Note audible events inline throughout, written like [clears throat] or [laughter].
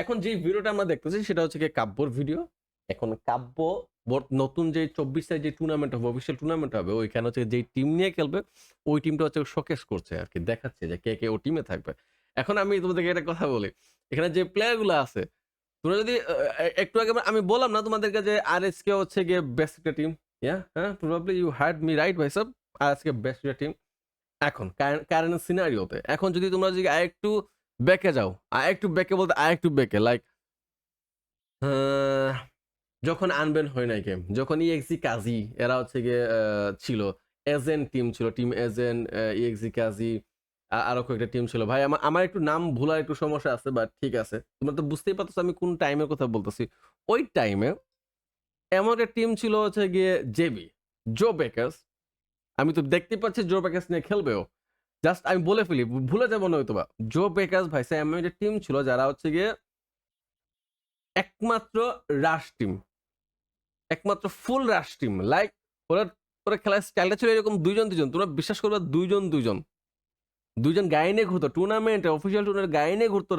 এখন যে ভিডিওটা আমরা দেখতেছি সেটা হচ্ছে কাব্যর ভিডিও। এখন কাব্য নতুন যে চব্বিশ তারিখ যে টুর্নামেন্ট হবে অফিসিয়াল টুর্নামেন্ট হবে, ওইখানে হচ্ছে যেই টিম নিয়ে খেলবে, ওই টিমটা হচ্ছে শোকেস করছে আর কি, দেখাচ্ছে যে কে কে ও টিমে থাকবে। এখন আমি তোমাদেরকে একটা কথা বলি, এখানে যে প্লেয়ারগুলো আছে, তোমরা যদি একটু আগে আমি বললাম না তোমাদেরকে যে আর এস কে হচ্ছে গিয়ে বেস্ট একটা টিম ইয়া হ্যাঁ probably you had me right ভাই সব আর এস কে বেস্ট একটা টিম এখন কারেন্ট সিনারিওতে এখন যদি তোমরা যদি আরেকটু বেঁকে যাও। আর একটু বেঁকে বলতে আর একটু বেঁকে লাইক যখন আনবেন হয় নাই গেম যখন ইএক্সি কাজী, এরা হচ্ছে গিয়ে ছিল এজেন্ট টিম ছিল টিম এজেন্ট ইএক্সি কাজী আরও কয়েকটা টিম ছিল। ভাই আমার আমার একটু নাম ভুলার একটু সমস্যা আছে বাট ঠিক আছে। তোমরা তো বুঝতেই পারছ আমি কোন টাইমের কথা বলতেছি। ওই টাইমে এমন একটা টিম ছিল হচ্ছে গিয়ে জেবি জো বেকার্স আমি তো দেখতে পাচ্ছি জো বেকার্স নিয়ে খেলবেও। জাস্ট আমি বলে ফেলি ভুলে যাব না হয়তো জো বেকার্স ভাই এমন একটা টিম ছিল, যারা হচ্ছে গিয়ে একমাত্র রাশ টিম একমাত্র ফুল রাশ টিম লাইক ওরা ওরা খেলার স্টাইলটা ছিল এরকম দুইজন দুইজন। তোমরা বিশ্বাস করবে দুইজন দুইজন। দুইজন গায়ে নিয়ে ঘুরতো টুর্নামেন্ট অফিসিয়াল টুর্নামেন্ট গায়ে নিয়ে ঘুরতো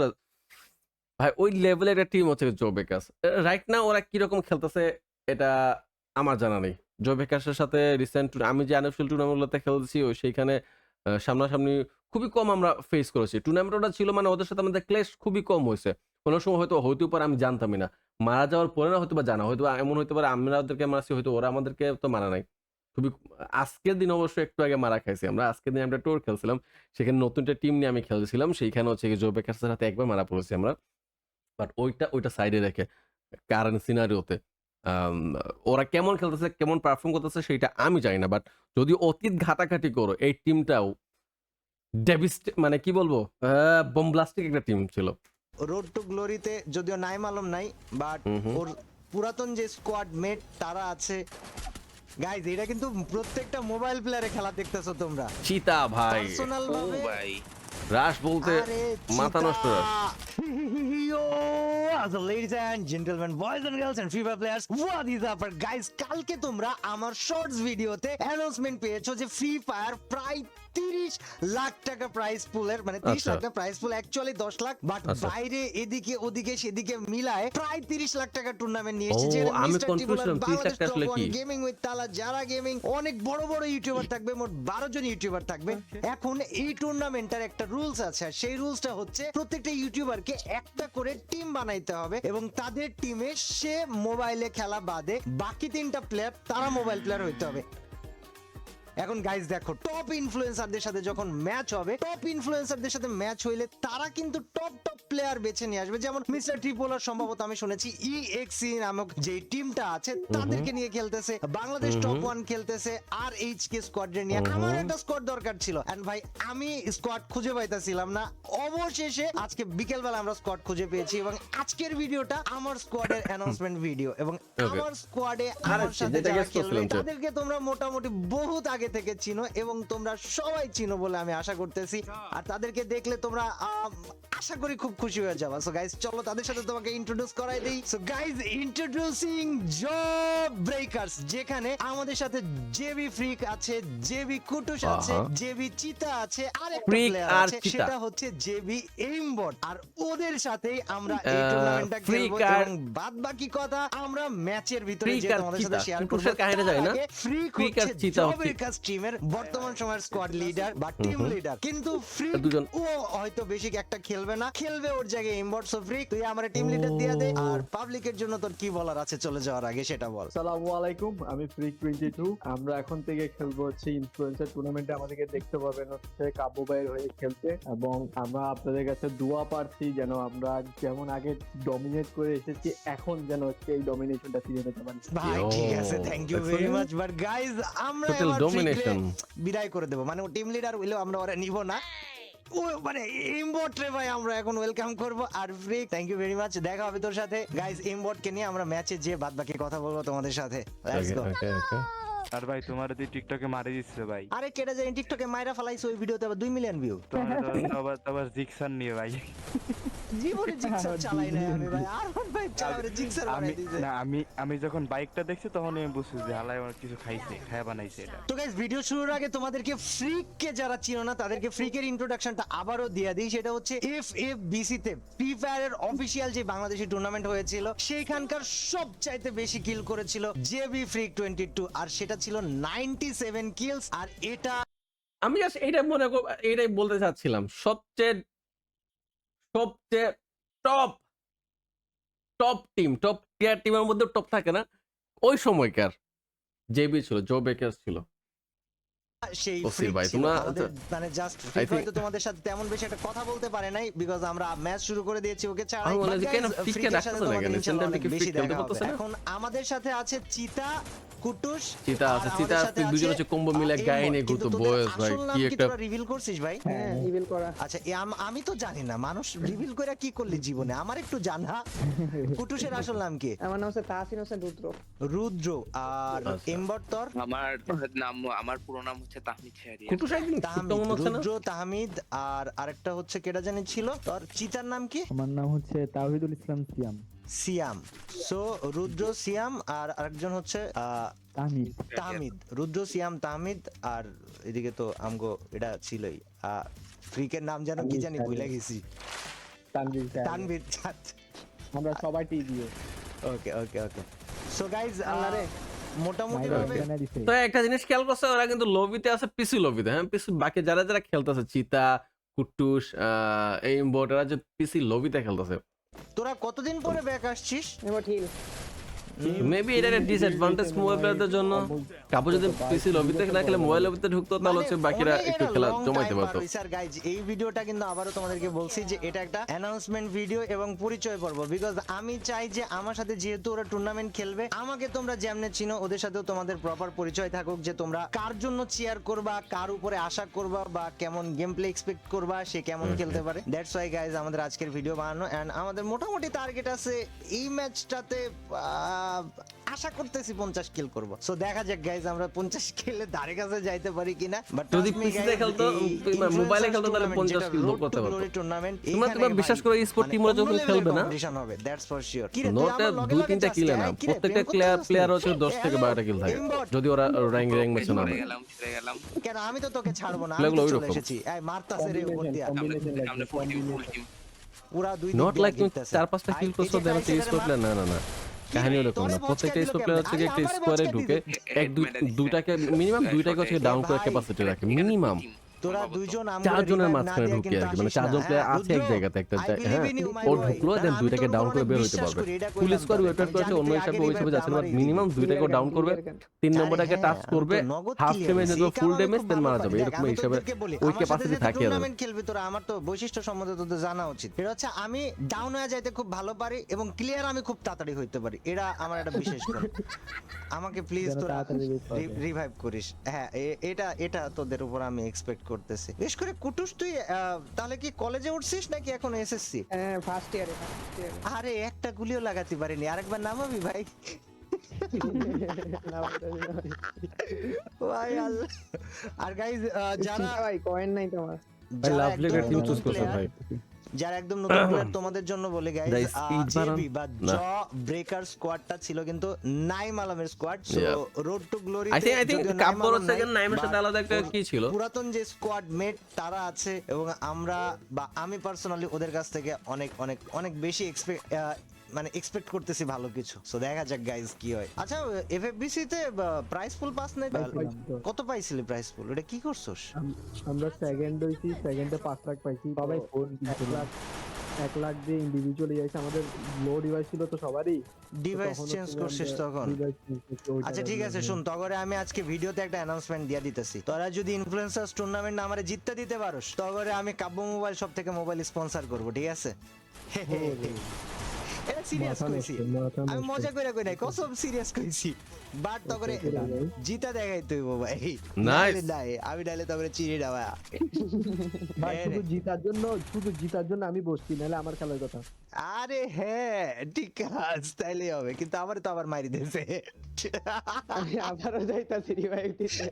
ভাই, ওই লেভেলের একটা টিম হচ্ছে জো বেকার্স রাইট না ওরা কীরকম খেলতেছে, এটা আমার জানা নেই। জো বেকার্সের সাথে রিসেন্ট আমি যে আনঅফিসিয়াল টুর্নামেন্টগুলোতে খেলছি ওই সেইখানে সামনাসামনি খুবই কম আমরা ফেস করেছি। টুর্নামেন্ট ওটা ছিল মানে ওদের সাথে আমাদের ক্লেশ খুবই কম হয়েছে। কোনো সময় হয়তো, হইতেও পারে আমি জানতামই না। মারা যাওয়ার পরে না হয়তো বা জানা হয়তো এমন হতে পারে আমরা ওদেরকে মারছি, হয়তো ওরা আমাদেরকে তো মারা নাই। খুবই আজকের দিন অবশ্য একটু আগে মারা খাইছি আমরা। আজকের দিন আমরা টোর খেলছিলাম, সেখানে নতুন একটা টিম নিয়ে আমি খেলছিলাম, সেইখানে হচ্ছে জো বেকার্সের হাতে একবার মারা পড়েছি আমরা। বাট ওইটা ওইটা সাইডে রেখে কারেন্ট সিনারিওতে ওরা কেমন খেলতেছে কেমন পারফর্ম করতেছে সেটা আমি জানি না বাট যদি অতীত ঘাটাঘাটি করো এই টিমটাও ডেভিস্ট মানে কি বলব বোমব্লাস্টিক একটা টিম ছিল। রোড টু গ্লোরিতে যদিও নাইম আলম নাই বাট। ওর পুরাতন যে স্কোয়াড মেট তারা আছে। গাইজ এটা কিন্তু প্রত্যেকটা মোবাইল প্লেয়ারে খেলা দেখতেছো তোমরা। চিতা ভাই। পার্সোনাল ভাবে ভাই। রাশ বলতে মাথা নষ্ট rush [laughs] Yo, so ladies and gentlemen, boys and girls and free fire players, what is up? R guys, কালকে তোমরা আমার শর্টস ভিডিওতে অ্যানাউন্সমেন্ট পেয়েছো যে ফ্রি ফায়ার প্রায় তিরিশ লাখ টাকা প্রাইস পুলের মানে তিরিশ আচ্ছা। লাখ টাকা প্রাইস পুল অ্যাকচুয়ালি দশ লাখ বাট আচ্ছা। বাইরে এদিকে ওদিকে সেদিকে মিলায় প্রায় তিরিশ লাখ টাকা টুর্নামেন্ট নিয়ে এসেছে আমি Mr. confused Tibular, ছিলাম, 30 লাখ টাকা কি? গেমিং উইথ তালা যারা গেমিং অনেক বড় বড় ইউটিউবার থাকবে মোট বারো জন ইউটিউবার থাকবে এখন এই টুর্নামেন্টের একটা রুলস আছে আর সেই রুলসটা হচ্ছে প্রত্যেকটা ইউটিউবারকে একটা করে টিম বানাইতে হবে এবং তাদের টিমে সে মোবাইলে খেলা বাদে বাকি তিনটা প্লেয়ার তারা মোবাইল প্লেয়ার হইতে হবে এখন গাইজ দেখো টপ ইনফ্লুয়েন্সারদের সাথে যখন ম্যাচ হবে টপ ইনফ্লুয়েন্সারদের সাথে ম্যাচ হইলে তারা কিন্তু টপ টপ প্লেয়ার বেছে নিয়ে আসবে। যেমন মিস্টার ট্রিপোলার সম্ভবত আমি শুনেছি ই এক্সি নামক যে টিমটা আছে তাদেরকে নিয়ে খেলতেছে। বাংলাদেশ টপ ওয়ান খেলতেছে আর এইচ কে স্কোয়াড নিয়ে। আমার একটা স্কোয়াড দরকার ছিল। এন্ড ভাই আমি স্কোয়াড খুঁজে পাইতেছিলাম না। অবশেষে আজকে বিকেল বেলা আমরা স্কোয়াড খুঁজে পেয়েছি এবং আজকের ভিডিওটা আমার স্কোয়াডের অ্যানাউন্সমেন্ট ভিডিও এবং আমার স্কোয়াডে আমার সাথে যারা খেলবে তাদেরকে তোমরা মোটামুটি বহুত আগে থেকে চিনো এবং তোমরা সবাই চিনো বলে আমি আশা করতেছি। আর তাদেরকে দেখলে তোমরা আশা করি খুব খুশি হয়ে যাবা। সো গাইস চলো তাদের সাথে তোমাকে ইন্ট্রোডিউস করাই দেই। So guys introducing Jaw Breakers যেখানে আমাদের সাথে জেবি ফ্রিক আছে জেবি কুটুস আছে। জেবি চিতা আছে আর একটা প্লেয়ার আছে সেটা হচ্ছে জেবি এইমবট আর ওদের সাথেই আমরা এই টুর্নামেন্টটা খেলব এবং বাদ বাকি কথা আমরা ম্যাচের ভিতরে যে তোমাদের সাথে শেয়ার করব কাহিনীটা জানি না। ফ্রি হচ্ছে চিতা হচ্ছে- জবের টিমের বর্তমান সময়ের স্কোয়াড লিডার বা টিম লিডার কিন্তু ফ্রি দুজন। ও হয়তো বেশি একটা খেলবে না। খেলবে ওর জায়গায় সো ফ্রি তুই আমার টিম লিডার দিয়ে দে। আর পাবলিকের জন্য তোর কি বলার আছে চলে যাওয়ার আগে সেটা বল। সালামু আলাইকুম আমি টোয়েন্টি টু আমরা এখন থেকে খেলব হচ্ছে ইনফ্লুয়েন্সার টুর্নামেন্টে আমাদেরকে দেখতে পাবেন হচ্ছে কাবু ভাইয়ের হয়ে খেলতে। এবং আমরা আপনাদের কাছে দোয়া পাচ্ছি যেন আমরা যেমন আগে ডমিনেট করে এসেছি এখন যেন হচ্ছে এই ডমিনেশনটা ফিরে পেতে পারি। ভাই ঠিক আছে thank you very. Much but guys আমরা এবার. ফ্রিকরে বিদায় করে দেব। মানে টিম লিডার হইলেও আমরা ওরা নিব না। ও মানে ইমবট রে ভাই আমরা এখন ওয়েলকাম করব। আর freak thank you very much দেখা হবে তোর সাথে। গাইস ইমবট কে নিয়ে আমরা ম্যাচে যে বাদ বাকি কথা বলব তোমাদের সাথে। Let's go. আর ভাই তোমার তুই টিকটকে মারি দিচ্ছে ভাই। আরে কেটে যায় টিকটকে মাইরা ফালাইছে ওই ভিডিওতে আবার 2 মিলিয়ন ভিউ তোমার তোমার আবার জিক্সান নিয়ে ভাই। জীবনে জিক্সার [laughs] চালাই নাই আমি ভাই আর [laughs] ভাই চালাবে জিক্সার বানাই দিয়েছে না আমি আমি যখন বাইকটা দেখছি তখন আমি বুঝছি যে হালাই আমার কিছু খাইছে খায়া বানাইছে এটা। তো গাইস ভিডিও শুরুর আগে তোমাদেরকে ফ্রিককে যারা চিনো না তাদেরকে ফ্রিকের ইন্ট্রোডাকশনটা আবারও দিয়ে দিই সেটা হচ্ছে F F B C free ফায়ারের অফিসিয়াল যে বাংলাদেশি টুর্নামেন্ট হয়েছিল সেইখানকার সবচাইতে বেশি কিল করেছিল জেবি ফ্রিক টোয়েন্টি টু আর সেটা ছিল নাইনটি সেভেন কিলস আর এটা আমি জাস্ট এইটাই মনে কর এইটাই বলতে চাচ্ছিলাম সবচেয়ে সবচেয়ে top top team top tier টিমের মধ্যে টপ থাকে না? ওই সময়কার জেবি ছিল জো বেকার ছিল। সেই ওসি ভাই, তোমরা- মানে জাস্ট I ফ্রি think- হয়তো তোমাদের সাথে তেমন বেশি একটা কথা বলতে পারে নাই বিকজ আমরা ম্যাচ শুরু করে দিয়েছি ওকে? এখন আমাদের সাথে আছে চিতা কুটুস চিতা আছে চিতা আছে দুজন হচ্ছে কম্বো মিলে গায়ে নিয়ে ঘুরতো বয়স ভাই কি কি একটা রিভিল করছিস ভাই? হ্যাঁ করা। আচ্ছা আমি তো জানি না মানুষ [laughs] রিভিল করে কি করলি জীবনে? আমার একটু জানা কুটুসের আসল নাম কি? আমার নাম হচ্ছে তাহসিন হোসেন রুদ্র। রুদ্র আর আচ্ছা। এম্বর তোর? আমার নাম আমার পুরো নাম হচ্ছে তাহমিদ কেমন হচ্ছে না? রুদ্র তাহমিদ আর আরেকটা হচ্ছে কেটা জানি ছিল? তোর চিতার নাম কি? আমার নাম হচ্ছে তাওহিদুল ইসলাম সিয়াম। সিয়াম। সো রুদ্র সিয়াম আর আরেকজন হচ্ছে তাহমিদ। তাহমিদ। রুদ্র সিয়াম তাহমিদ আর এদিকে তো আমগো এটা ছিলই। আহ, ফ্রিকের নাম যেন কি জানি ভুলে গেছি। তানভীর। তানভীর আমরা সবাই টিভিও ওকে ওকে ওকে সো গাইজ আল্লাহ রে। মোটামুটি তো একটা জিনিস খেয়াল করছে ওরা কিন্তু লবিতে আছে পিসি লবিতে হ্যাঁ পিসি বাকি যারা যারা খেলতেছে চিতা কুটুস এই বোর্ডেরা যে পিসি লবিতে খেলতেছে। তোরা কতদিন পরে ব্যাক আসছিস? মেবি এটা একটা ডিসঅ্যাডভান্টেজ মোবাইল প্লেয়ারদের জন্য কাপু যদি পিসি লবিতে না খেলে মোবাইল লবিতে ঢুকতো তাহলে হচ্ছে বাকিরা একটু খেলা জমাইতে পারতো স্যার গাইজ এই ভিডিওটা কিন্তু আবারও তোমাদেরকে বলছি যে এটা একটা অ্যানাউন্সমেন্ট ভিডিও এবং পরিচয় পর্ব বিকজ আমি চাই যে আমার সাথে যেহেতু ওরা টুর্নামেন্ট খেলবে আমাকে তোমরা যেমনে চিনো ওদের সাথেও তোমাদের প্রপার পরিচয় থাকুক যে তোমরা কার জন্য চেয়ার করবা কার উপরে আশা করবা বা কেমন গেম প্লে এক্সপেক্ট করবা সে কেমন খেলতে পারে দ্যাটস ওয়াই গাইজ আমাদের আজকের ভিডিও বানানো এন্ড আমাদের মোটামুটি টার্গেট আছে এই ম্যাচটাতে আশা করতেছি পঞ্চাশ কিল করব। সো দেখা যাক গাইজ আমরা পঞ্চাশ কিলের ধারে কাছে যাইতে পারি কিনা। বাট যদি PC তে খেলতো, মোবাইলে খেলতো তাহলে 50 kill করতে পারতো। টুর্নামেন্ট তোমরা তোমরা বিশ্বাস করো e-sport team রা যখন খেলবে না হবে দ্যাটস ফর শিওর নোটে দুই তিনটা কিলে না প্রত্যেকটা প্লেয়ার প্লেয়ার হচ্ছে দশ থেকে বারোটা কিল থাকে। যদি ওরা র্যাঙ্ক র্যাঙ্ক ম্যাচে কেন আমি তো তোকে ছাড়বো না আমি চলে এসেছি। এই মারতাছে রে উপর দিয়া আমরা ফুল টিম ফুল টিম পুরা দুই নট লাইক চার পাঁচটা কিল করছ দেন স্পোর্ট না না না। কাহিনী ওরকম না প্রত্যেকটা স্কোয়ার হচ্ছে একটা স্কোয়ারে ঢুকে এক দুইটাকে [laughs] এক মিনিমাম দুইটাকে হচ্ছে ডাউন করে ক্যাপাসিটি রাখে মিনিমাম তোরা দুইজন চারজনের মাঝখানে ঢুকে আর কি মানে চারজন প্লেয়ার? আছে এক জায়গাতে একটা হ্যাঁ ও ঢুকলো দেন দুইটাকে ডাউন করে বের হইতে পারবে। করি, এটা পুলিশ কইলাম স্কোয়াড ওয়েটার করেছে অন্য হিসাবে ওই হিসাবে যাচ্ছে না মিনিমাম দুইটাকে ডাউন করবে তিন নম্বরটাকে টাচ করবে হাফ ড্যামেজ দেবে ফুল ড্যামেজ দেন মারা যাবে। এরকম হিসাবে ওই ক্যাপাসিটি থাকে আর tournament খেলবি তোরা আমার তো বৈশিষ্ট্য সম্বন্ধে তোদের জানা উচিত। এটা হচ্ছে আমি ডাউন হয়ে যাইতে খুব ভালো পারি এবং ক্লিয়ার আমি খুব তাড়াতাড়ি হইতে পারি। এটা আমার একটা বিশেষ গুণ [laughs] আমাকে প্লিজ তোরা। রিভাইভ করিস হ্যাঁ এটা এটা তোদের উপর আমি এক্সপেক্ট করতেছি। বেশ করে কুটুস তুই তাহলে কি কলেজে উঠছিস নাকি এখন এসএসসি হ্যাঁ ফার্স্ট ইয়ারে আরে একটা গুলিও লাগাতে পারিনি। আরেকবার নামাবি ভাই? [laughs] ভাই আল্লাহ আর গাইজ যারা ভাই কয়েন নাই তোমার। লাভলি একদম টিম চুজ করছ ভাই। যারা একদম নতুন [clears throat] প্লেয়ার তোমাদের জন্য বলে গাইস জেবি বা জ ব্রেকার স্কোয়াডটা ছিল কিন্তু নাইম আলমের squad so road to glory I think I think হচ্ছে যে নাইমের সাথে আলাদা একটা কি ছিল? পুরাতন যে স্কোয়াড মেট তারা আছে এবং আমরা বা আমি পার্সোনালি ওদের কাছ থেকে অনেক অনেক অনেক বেশি এক্সপেক্ট মানে এক্সপেক্ট করতেছি ভালো কিছু। সো দেখা যাক গাইজ কি হয়। আচ্ছা এফএফবিসি তে প্রাইস ফুল পাস নাই কত পাইছিলি প্রাইস ফুল এটা কি করছস? আমরা সেকেন্ড হইছি সেকেন্ডে পাঁচ লাখ পাইছি। সবাই ফোন লাখ এক লাখ দিয়ে ইন্ডিভিজুয়ালি যাইছে। আমাদের লো ডিভাইস ছিল তো সবারই। ডিভাইস চেঞ্জ করছিস তখন? আচ্ছা ঠিক আছে শুন তগরে আমি আজকে ভিডিওতে একটা অ্যানাউন্সমেন্ট দিয়ে দিতেছি। তোরা যদি ইনফ্লুয়েন্সার্স টুর্নামেন্ট আমারে জিততে দিতে পারোস তগরে আমি কাব্য মোবাইল সব থেকে মোবাইল স্পন্সর করব ঠিক আছে? এটা সিরিয়াস কইছি। আমি মজা করে কই নাই কসম সিরিয়াস কইছি। বাট তগরে জিতা দেখাই তুই ভাই. নাইলে নাই আমি ডাইলে তগরে চিনি না ভাই। [laughs] হ্যাঁ শুধু জিতার জন্য শুধু জিতার জন্য আমি বসছি নাহলে আমার খেলার কথা। আরে হ্যাঁ ঠিক আছে তাইলে হবে কিন্তু আমার তো আবার মারি দিয়েছে। আমি আবারও যাইতাছি রিভাইভ দিতে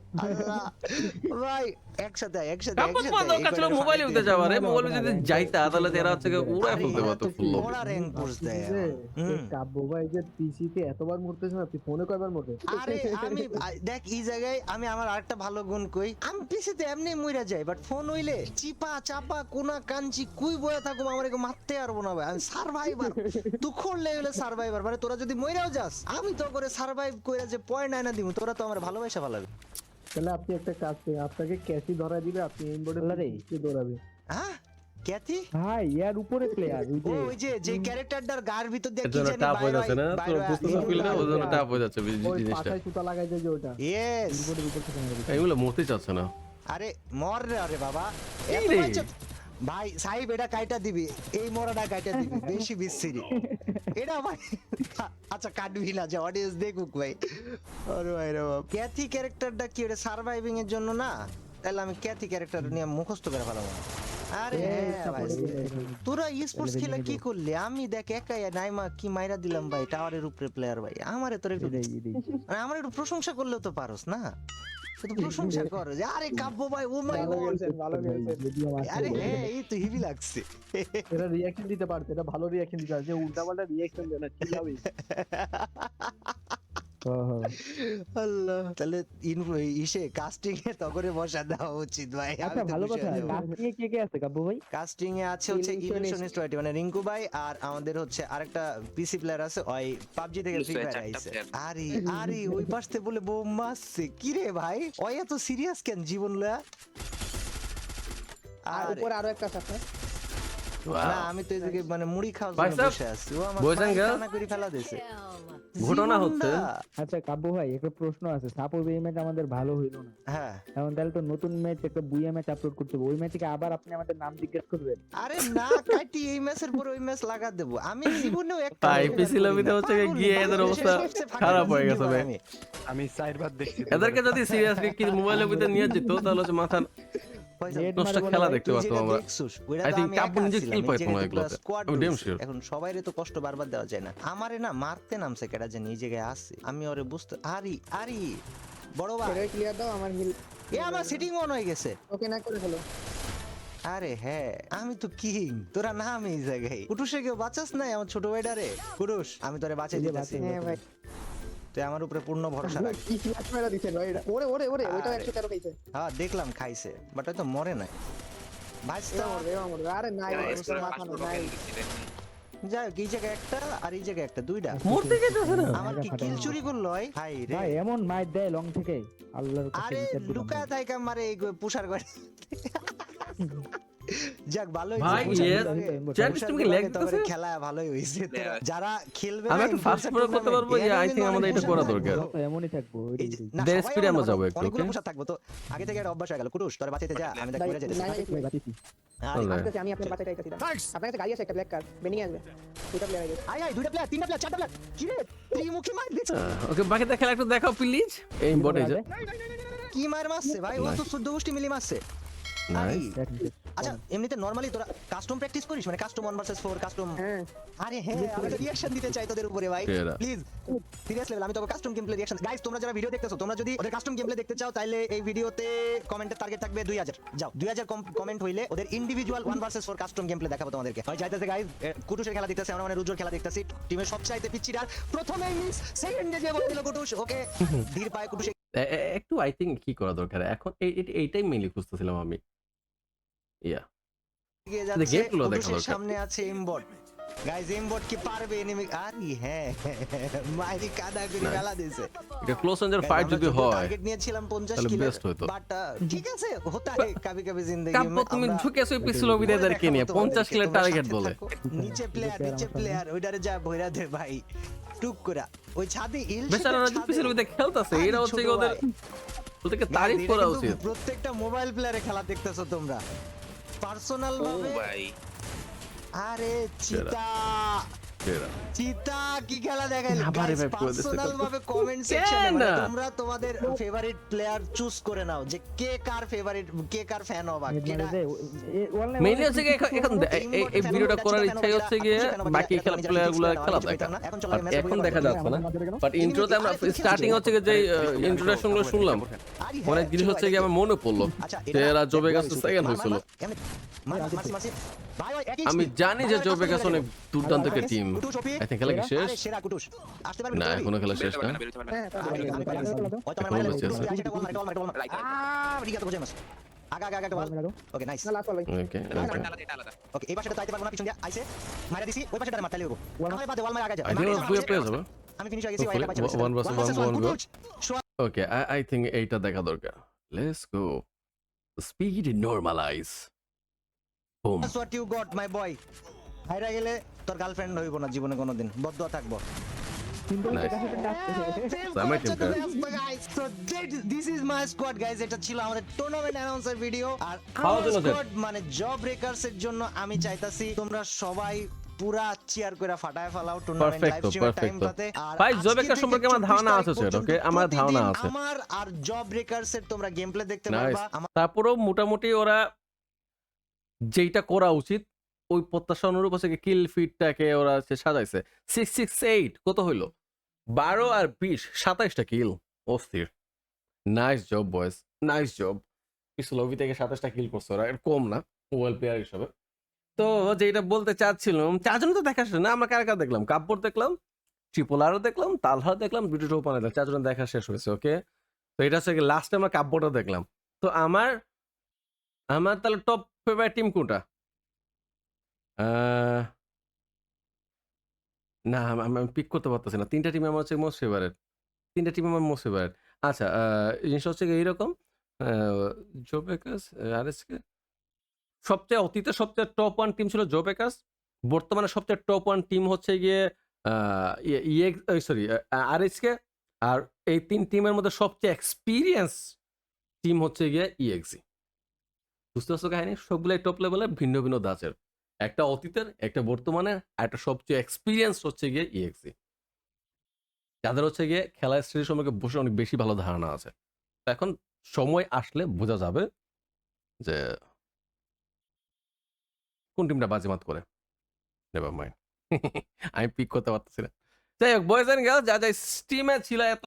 ভাই একসাথে একসাথে একসাথে মোবাইলে যাওয়া রে মোবাইলে যদি ভাই। যাইতা তাহলে এরা হচ্ছে গিয়ে ফেলতে পারতো ফুল লবি কড়া rank দেয় যে, হুম। এই কাব্য ভাই যে পিসিতে এতবার মরতেছে না তুই ফোনে কয়বার মরতে আরে আমি দেখ এই জায়গায় আমি আমার আরেকটা ভালো গুণ কই। আমি পিছিতে এমনি মইরা যাই বাট ফোন হইলে চিপা চাপা কোনা কাঞ্চি কুই বয়ে থাকুম আমার একে মারতে পারব না ভাই আমি সার্ভাইভার তুই খোললে হলে সার্ভাইভার মানে তোরা যদি মইরাও যাস আমি তো করে সার্ভাইভ কইরা যে পয়েন্ট আয়না দিব তোরা তো আমার ভালোবাসা ভালো তাহলে আপনি একটা কাজ করেন আপনাকে ক্যাসি ধরা দিবে আপনি দৌড়াবে ক্যাথি? ভাই ইয়ার উপরে প্লেয়ার ওই যে ওই যে যে ক্যারেক্টারটার গার ভিতর দিয়ে কি জানি বাইরে যাচ্ছে না। ফিলটা ওই জন্য হ্যাঁ। টাপ হয়ে যাচ্ছে জিনিসটা। সুতা লাগাই যায় যে ওটা। এগুলো মরতে চাচ্ছে না। আরে মর রে আরে বাবা। ভাই সাহেব এটা কাইটা দিবি? এই মরাটা কাইটা দিবি? বেশি বিচ্ছিরি [laughs] এটা ভাই আচ্ছা কাটবি না যে অডিয়েন্স দেখুক ভাই। আরে ভাই রে বাবা ক্যাথি ক্যারেক্টারটা কি ওটা সার্ভাইভিং এর জন্য না? তাহলে আমি ক্যাথি ক্যারেক্টার নিয়ে মুখস্থ করে ফেলাবো। আরে হ্যাঁ ভাই। তোরা স্পোর্টস খেলা কি করলি? আমি দেখ একাই নাইমা কি মাইরা দিলাম ভাই? টাওয়ারের উপরে প্লেয়ার ভাই। আমারে তোর একটু। মানে আমার একটু প্রশংসা করলেও তো পারোস না? শুধু প্রশংসা কর। যে আরে কাব্য ভাই ও মাই গড আরে হ্যাঁ এই তো হেভি লাগছে। এটা রিয়াকশন দিতে পারছে এটা ভালো রিয়াকশন দিতে পারছে উল্টা পাল্টা রিয়াকশন দেয় না হবে আল্লাহ। তাহলে ইসে কাস্টিং এ তগরে বসা দেওয়া উচিত ভাই আচ্ছা ভালো কথা। কাস্টিং কে কে আছে কাব্য ভাই? কাস্টিং এ আছে হচ্ছে Illusionist. ইলিউশনিস্ট মানে রিঙ্কু ভাই আর আমাদের হচ্ছে আরেকটা পিসি প্লেয়ার আছে ওই পাবজি থেকে ফ্রি ফায়ার আইছে। আরে আরে ওই পাশ থেকে বলে বউ মারছে। কি রে ভাই? ওই এত সিরিয়াস কেন জীবন লয়া? আর আরে। আরও একটা আছে। না আমি তো এদিকে মানে মুড়ি খাওয়ার জন্য বসে আছি। ও আমার করে ফেলা দিয়েছে। ঘটনা হচ্ছে আচ্ছা কাব্য ভাই একটা প্রশ্ন আছে। সাপোজ এই ম্যাচ আমাদের ভালো হইল না। হ্যাঁ। এখন তাহলে তো নতুন ম্যাচ একটা বুইয়া ম্যাচ আপলোড করতে হবে। ওই ম্যাচে আবার আপনি আমাদের নাম জিজ্ঞেস করবেন? আরে না কাটি এই ম্যাচের পর ওই ম্যাচ লাগা দেবো। আমি জীবনেও একটা match লবিতে হচ্ছে গিয়ে গিয়ে এদের অবস্থা খারাপ হয়ে গেছে ভাই। আমি। আমি চারবার দেখছি। এদেরকে যদি সিরিয়াসলি কি মোবাইলের ভিতরে নিয়ে যেত তাহলে হচ্ছে মাথা খেলা দেখতে আমরা। আমি নিজে তো এগুলোতে। পুরা আমি damn রয়েছে। এখন সবাইরে তো কষ্ট বারবার দেওয়া যায় না। আমারে না মারতে নামছে কেডা জানি এই জায়গায় আসছে আমি ওরে বুঝতে আরি আরি বড় ভাই। ক্লিয়ার দাও আমার হিল এ আমার সিটিং অন হয়ে গেছে। ওকে না করে ফেলো। আরে হ্যাঁ আমি তো কিং তোরা নাম এই জায়গায়। কুটুসে কেউ বাঁচাস নাই আমার ছোট ভাইডারে কুটুস আমি তোরে বাঁচাই দিতেছি। হ্যাঁ ভাই। তুই আমার উপরে পূর্ণ ভরসা রাখ। কি ফ্ল্যাশ মেরা দিছেন ভাই? এটা ওরে ওরে ওরে ওইটাও 113 খাইছে। হ্যাঁ দেখলাম খাইছে বাট হয়তো মরে নাই। ভাই এ মরবে আরে নাই মাথা নাই। যাই হোক এই জায়গায় একটা আর এই জায়গায় একটা দুইটা। মরতে যেতেছে না? আমার কি কিল চুরি করল হাই রে। ভাই এমন মাইট দেয় লং থেকে। আল্লাহর কাছে আরে ভাই। থাইকা মারে এই পুষার করে যাক ভালোই ভাই, চ্যাট পুষার তুমি তবে দিতেছে? খেলা ভালোই Yeah. যারা খেলবে আমি একটু influencer fast করতে পারব যে, tournament, I এরা think কিন্তু আমাদের এটা করা দরকার। এমনই থাকব ওইটাই এই যে- ওইটাই। না, Their সবাই speed এ আমরা যাব একটু, অনেকগুলো okay? থাকব তো। আগে থেকে একটা অভ্যাস হয়ে গেল। কুটুস তোরা বাঁচাইতে যা। আমি দেখ ভাই, ঘুরে যেতেছি নাই, নাই, ভাই, বাঁচিয়েছি। আরে, আল্লাহ। আসতেছি আমি আপনার বাঁচাইতে আইতাছি আপনার কাছে গাড়ি আছে একটা ব্ল্যাক কার বেনিয়ে আসবে। দুটো প্লেয়ার আছে। আয় আয় দুইটা প্লেয়ার তিনটা প্লেয়ার চারটা প্লেয়ার কি রে ত্রিমুখী মার দিচ্ছে। ওকে বাকিটা খেলা একটু দেখাও প্লিজ এই বটে যে। কি মার মারছে ভাই? ও তো চোদ্দ গোষ্ঠী মিলি মারছে। আচ্ছা এমনিতে নরমালি তোরা কাস্টম প্র্যাকটিস করিস? মানে কাস্টম 1 ভার্সেস 4 কাস্টম হ্যাঁ। আরে হ্যাঁ আমি তো রিঅ্যাকশন দিতে চাই তোদের উপরে ভাই। প্লিজ সিরিয়াস লেভেল আমি তো কাস্টম গেমপ্লে রিঅ্যাকশন গাইস তোমরা যারা ভিডিও দেখতেছো তোমরা যদি ওদের কাস্টম গেমপ্লে দেখতে চাও তাহলে এই ভিডিওতে কমেন্টের টার্গেট থাকবে 2000 যাও 2000 কমেন্ট হইলে ওদের ইন্ডিভিজুয়াল 1 ভার্সেস 4 কাস্টম গেমপ্লে দেখাবো তোমাদেরকে। হয় যাইতেছে গাইস কুটুসের খেলা দেখতেছে আমরা মানে রুজোর খেলা দেখতেছি। টিমের সবচাইতে পিচ্ছিটার প্রথমেই মিস সেকেন্ডে যে বল দিল কুটুস ওকে [laughs] ধীর পায়ে এ- একটু আই থিঙ্ক কি করা দরকার? এখন এই- এই- এইটাই মেইনলি খুঁজতেছিলাম আমি। ইয়া এগিয়ে যাচ্ছে game দেখা দরকার। সামনে আছে এমবট গাইস এমবট কি পারবে? এনিমি আরে হ্যাঁ মাইরি কাদা করে Nice. দিয়েছে। এটা ক্লোজ রেঞ্জের ফাইট যদি হয় টার্গেট নিয়েছিলাম 50 তাহলে কিলের best হতো। বাট ঠিক আছে হতা है কবি কবি জিন্দেগি কাব্য তুমি ঢুকেছো পিছু লবিতে করে এদেরকে দেখাবো নিয়ে তোমাদেরকে, পঞ্চাশ টার্গেট বলে। নিচে প্লেয়ার নিচে প্লেয়ার ওইটারে যা ভইরা দে ভাই। টুক করে। ওই ছাদে খেলতেছে হচ্ছে ওদের ওদেরকে তারিফ করা উচিত। প্রত্যেকটা মোবাইল প্লেয়ারে খেলা দেখতেছো তোমরা। পার্সোনাল ভাবে আরে চিতা। চিতা কি খেলা দেখাইল আবার revive করে দিচ্ছে পার্সোনাল ভাবে কমেন্ট সেকশনে না? তোমরা তোমাদের ফেভারিট প্লেয়ার চুজ করে নাও যে কে কার ফেভারিট কে কার ফ্যান হবা মিড কেটা মারে দে অনলাইন মেইনলি হচ্ছে কি এখন- এখন এই- এই এই ভিডিওটা করার ইচ্ছাই হচ্ছে গিয়ে বাকি খেলা প্লেয়ার খেলা দেখা এখন দেখা যাচ্ছে না বাট ইন্ট্রোতে আমরা স্টার্টিং হচ্ছে যে ইন্ট্রোডাকশনগুলো শুনলাম অনেক জিনিস হচ্ছে কি আমার মনে পড়ল যে এরা জবে গাছ সেকেন্ড হয়েছিল আমি জানি যে জবে গাছ অনেক দুর্দান্ত একটা টিম আই থিঙ্ক খেলা কি শেষ সেরা কুটুস আসতে পারবি না এখনও খেলা শেষ না হ্যাঁ আগে, আগে, আগে, আগে। হয়তো আমার মাইলে বেঁচে আছে। এটা বল মারে, বল মারে, বল মারে। আহ, রিগাতো গোজামাস। আগা, আগা, আগা, একটা বল। ওকে, নাইস। না লাস্ট বল ওকে ওকে, এই পাশেটা চাইতে পারব না, পিছন দিয়ে আইছে। মাইরা দিছি, ওই পাশেটা মারতে লাগবো। আমার বাদে, বল মারে আগে যা। বুয়া আমি finish হয়ে গেছি, One versus one one, goal. Kutus. Okay I I think এইটা দেখা দরকার let's go speed normalise boom That's what you got, my boy. হাইরা গেলে তোর গার্লফ্রেন্ড হইব না জীবনে কোনোদিন। বদুয়া থাকব। মানে আমি চাইতাছি তোমরা সবাই পুরা চিয়ার করে ফাটায় ফেলাও টুর্নামেন্ট Perfecto, লাইভ স্ট্রিমের টাইম পাতে আর ভাই, আজকে job সম্পর্কে আমার ধারণা আছে আমার ধারণা আছে। আমার আর জব ব্রেকার্স এর তোমরা গেম প্লে দেখতে পারবা। তারপরেও মোটামুটি ওরা যেইটা করা উচিত ওই প্রত্যাশা অনুরূপ হচ্ছে কিল ফিটটাকে ওরা হচ্ছে সাজাইছে। সিক্স সিক্স এইট কত হইল? বারো আর বিশ, সাতাইশটা কিল অস্থির। Nice job boys nice job কিছু লবি থেকে সাতাশটা কিল করছে ওরা। কম না ওয়েল প্লেয়ার হিসাবে। তো যেটা বলতে চাচ্ছিলাম চারজন তো দেখা শেষ না। আমরা কার কার দেখলাম? কাপড় দেখলাম ট্রিপল আরও দেখলাম, তালহার দেখলাম, দুটো টোপানে দেখলাম চারজন দেখা শেষ হয়েছে ওকে তো এটা হচ্ছে লাস্টে আমরা কাব্যটা দেখলাম। তো আমার আমার তাহলে টপ ফেভারিট টিম কোনটা? আহ, না আমি- আমি পিক করতে পারতেছি না। তিনটা টিম আমার হচ্ছে মোস্ট ফেভারিট তিনটা টিম আমার মোস্ট ফেভারিট আচ্ছা আহ, জিনিসটা হচ্ছে গিয়ে এইরকম জোবেকাস আরএসকে সবচেয়ে অতীতে সবচেয়ে টপ ওয়ান টিম ছিল জোবেকাস বর্তমানে সবচেয়ে টপ ওয়ান টিম হচ্ছে গিয়ে ইয়ে সরি আরএসকে আর এই তিন টিমের মধ্যে সবচেয়ে এক্সপিরিয়েন্স টিম হচ্ছে গিয়ে ইএক্সি বুঝতে পারছ কাহিনী? সবগুলাই টপ লেভেলে ভিন্ন ভিন্ন দাচের একটা অতীতের, একটা বর্তমানে আর একটা সবচেয়ে এক্সপিরিয়েন্স হচ্ছে গিয়ে ইএক্সি যাদের হচ্ছে গিয়ে খেলা স্ট্রেজ সম্পর্কে বসে অনেক বেশি ভালো ধারণা আছে। এখন সময় আসলে বোঝা যাবে যে কোন টিমটা বাজিমাত করে। নেভার মাইন্ড [laughs] আমি পিক করতে পারতেছি না। যাই হোক বয়েজ অ্যান্ড গার্লস যা যা স্টিমে ছিল এত